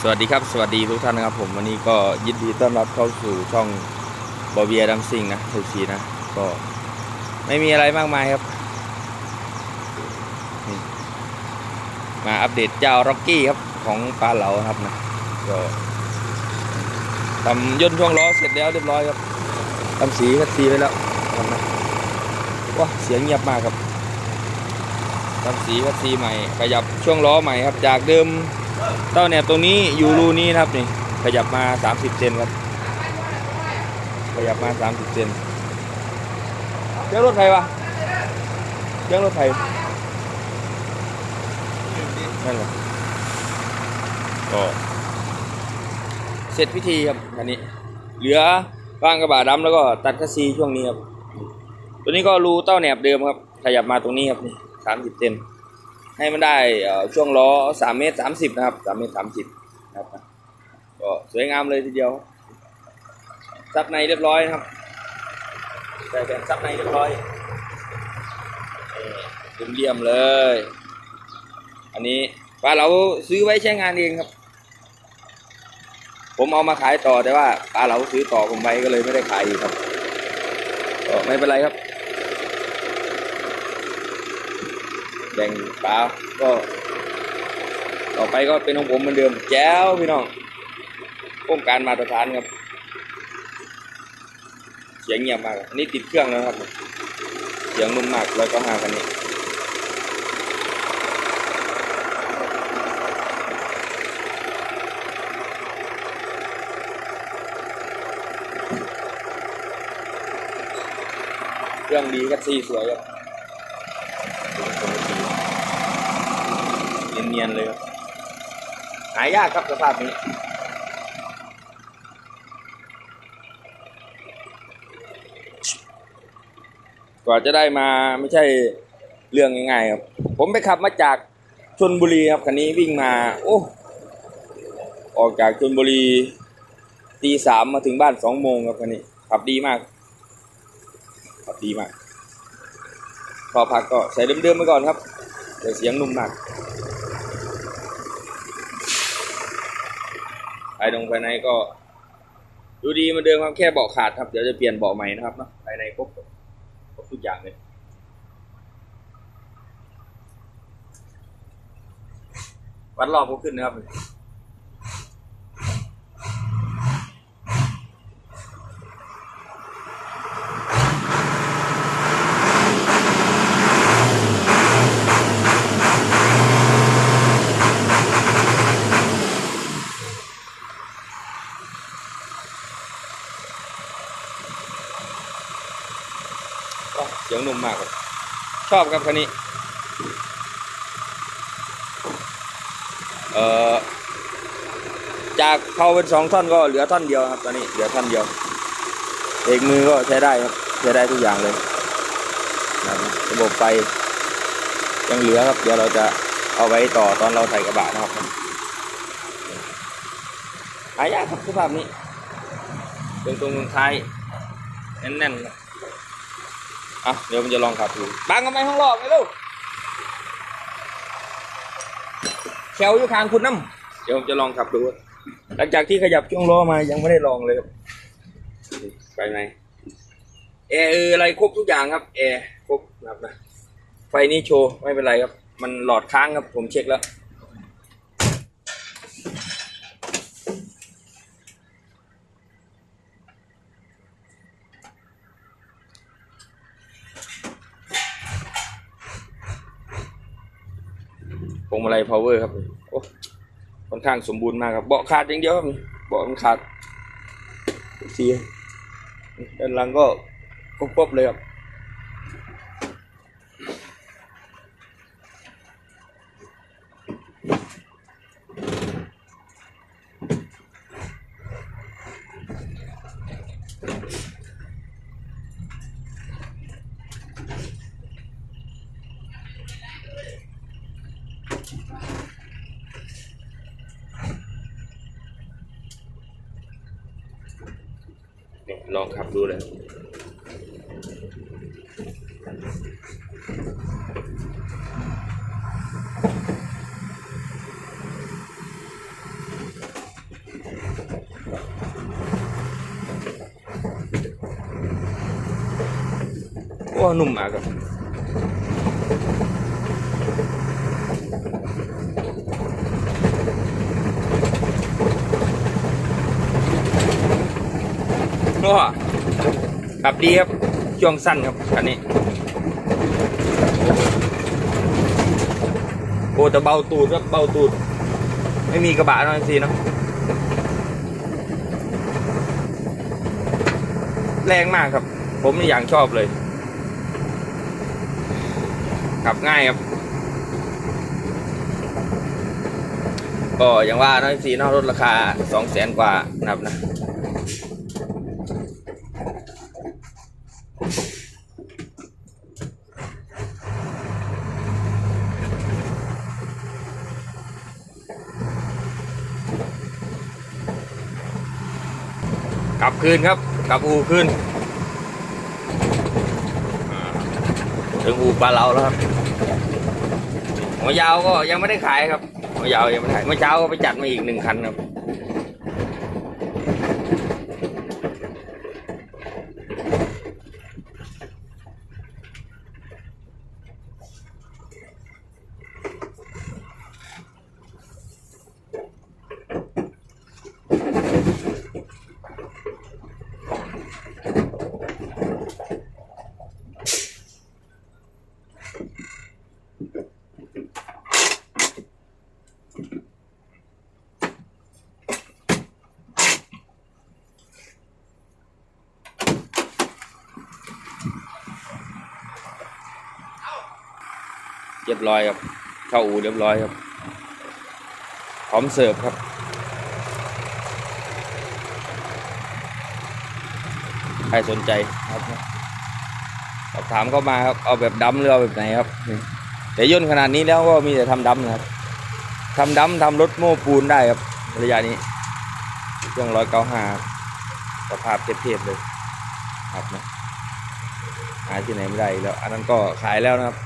สวัสดีครับสวัสดีทุกท่านนะครับ ผมวันนี้ก็ยินดีต้อนรับเข้าสู่ช่องบอเบียดัมซิงนะทุกทีนะก็ไม่มีอะไรมากมายครับ มาอัปเดตเจ้าร็อกกี้ครับของปลาเหลาครับนะก็ทำย่นช่วงล้อเสร็จแล้วเรียบร้อยครับทำสีคัดสีไปแล้วครับนะว้าเสียงเงียบมากครับทำสีคัดสีใหม่ขยับช่วงล้อใหม่ครับจากเดิม เต้าแหนบตรงนี้อยู่รูนี้นะครับนี่ขยับมา 30เซนครับขยับมา 30เซนเจ้ารถไฟวะเจ้ารถไฟนั่นแหละก็เสร็จพิธีครับอันนี้ เหลือวางกระบะดำแล้วก็ตัดคัสซีช่วงนี้ครับ ตัวนี้ก็รูเต้าแหนบเดิมครับ ขยับมาตรงนี้ครับนี่30เซน ให้มันได้ช่วงล้อ3เมตร30นะครับ3เมตร30นะครับก็สวยงามเลยทีเดียว ซับในเรียบร้อยครับใส่แผ่นซับในเรียบร้อยนี่เรียมเลย อันนี้ปลาเราซื้อไว้ใช้งานเองครับ ผมเอามาขายต่อแต่ว่าปลาเราซื้อต่อผมไว้ก็เลยไม่ได้ขายอีกครับก็ไม่เป็นไรครับ แบ่งปลาก็ ต่อไปก็เป็นของผมเหมือนเดิม แจ้วพี่น้องโครงการมาตรฐานครับ เสียงเงียบมากอันนี้ติดเครื่องแล้วครับ เสียงนุ่มมากแล้วก็ห้าคันนี้เครื่องดีก็ซีสวยครับ นียนเลยครับหายากครับสภาพนี้กว่าจะได้มาไม่ใช่เรื่องง่ายๆครับ ผมไปขับมาจากชนบุรีครับคันนี้วิ่งมา โอ้ออกจากชนบุรีตีสามมาถึงบ้านสองโมงครับคันนี้ ขับดีมาก ขับดีมาก พอพักก็ใส่เดิมๆไปก่อนครับแต่เสียงนุ่มมาก ภายในภายในก็ ดูดีเหมาเดิมครับแค่เบาะขาดครับ เดี๋ยวจะเปลี่ยนเบาะใหม่นะครับเนาะภายในครบครบทุกอย่างเลยวัดรอบก็ขึ้นนะครับ ก็ เสียงนุ่มมากครับชอบครับคันนี้ เอ่อ จากเขาเป็นสองท่อนก็เหลือท่อนเดียวครับ ตอนนี้เหลือท่อนเดียว เอกมือก็ใช้ได้ครับใช้ได้ทุกอย่างเลยนะครับระบบไฟยังเหลือครับ เดี๋ยวเราจะเอาไว้ต่อตอนเราใส่กระบะนะครับหายากครับสภาพนี้ตรงตรงท้ายแน่นๆครับ อะเดี๋ยวผมจะลองขับดูบังทำไมห้องรอบไม่รู้แถวอยู่ข้างคุณน้ำเดี๋ยวผมจะลองขับดู หลังจากที่ขยับช่วงล้อมายังไม่ได้ลองเลยครับไปไหนแอร์เอออะไรครบทุกอย่างครับแอร์ครบนะครับนะไฟนี้โชว์ไม่เป็นไรครับ มันหลอดค้างครับผมเช็คแล้ว งมาลัย power ครับโอ้ค่อนข้างสมบูรณ์มากครับเบาะขาดอย่างเดียวครับเบาะมันขาดเสียด้านหลังก็ครบๆเลยครับ ลองขับดูเลยว่าหนุ่มมากครับ โอ้ขับดีครับช่วงสั้นครับอันนี้โอ้แต่เบาตูดครับเบาตูด ไม่มีกระบะนอะสิเนาะแรงมากครับ ผมนี่อย่างชอบเลย ขับง่ายครับ ก็อย่างว่าน้อยสีนอกรถราคาสองแสนกว่านะครับนะ กลับคืนครับ กลับอูคืนถึงอูปลาเราแล้วครับหัวยาวก็ยังไม่ได้ขายครับหัวยาวยังไม่ได้ขายเมื่อเช้าก็ไปจัดมาอีกหนึ่งคันครับ เรียบร้อยครับ เข้าอูเรียบร้อยครับ พร้อมเสิร์ฟครับใครสนใจครับสอบถามเข้ามาครับ เอาแบบดำหรือเอาแบบไหนครับ แต่ย่นขนาดนี้แล้วก็มีแต่ทำดำนะครับทำดำทำรถโม้ปูนได้ครับระยะนี้เครื่องร้อยเก้าห้าสภาพเทียบๆเลยครับนะหาที่ไหนไม่ได้แล้ว อันนั้นก็ขายแล้วนะครับ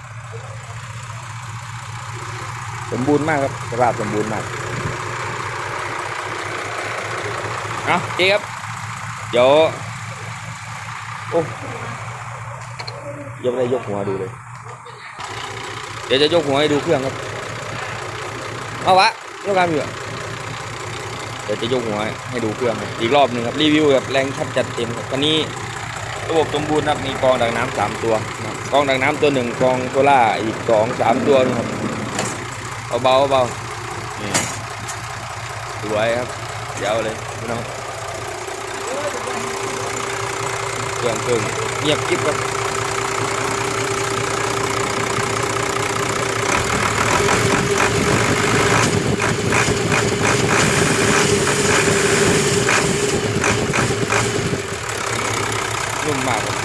สมบูรณ์มากครับสภาพสมบูรณ์มากเอาโอเคครับ เดี๋ยวโอ้ยังไม่ได้ยกหัวดูเลย เดี๋ยวจะยกหัวให้ดูเครื่องครับ เอาวะยกการอยู่อะเดี๋ยวจะยกหัวให้ดูเครื่องครับอีกรอบหนึ่งครับรีวิวแบบแรงชัดจัดเต็มครับตอนนี้ระบบสมบูรณ์ครับมีกรองดักน้ำสามตัวนะครับกรองดักน้ำตัวหนึ่งกรองโซล่าอีกสองสามตัวนะครับ เอาเบาเอาเบานี่สวยครับเดี๋ยวเลยพี่น้องเครื่องเครื่องเงียบกิ๊บครับนุ่มมากครับ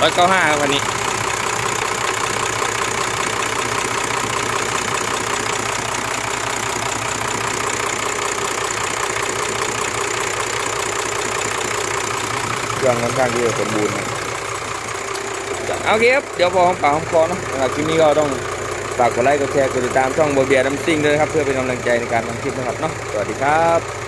ร้อยเก้าห้าครับวันนี้ เครื่องค่อนข้างที่จะสมบูรณ์เอาเคครับเดี๋ยวพอของป่าของคอเนาะนะครับคลิปนี้ก็ต้องฝากกดไลค์กดแชร์กดติดตามช่องโบเบียดัมซิงด้วยนะครับ เพื่อเป็นกำลังใจในการทำคลิปนะครับเนาะสวัสดีครับ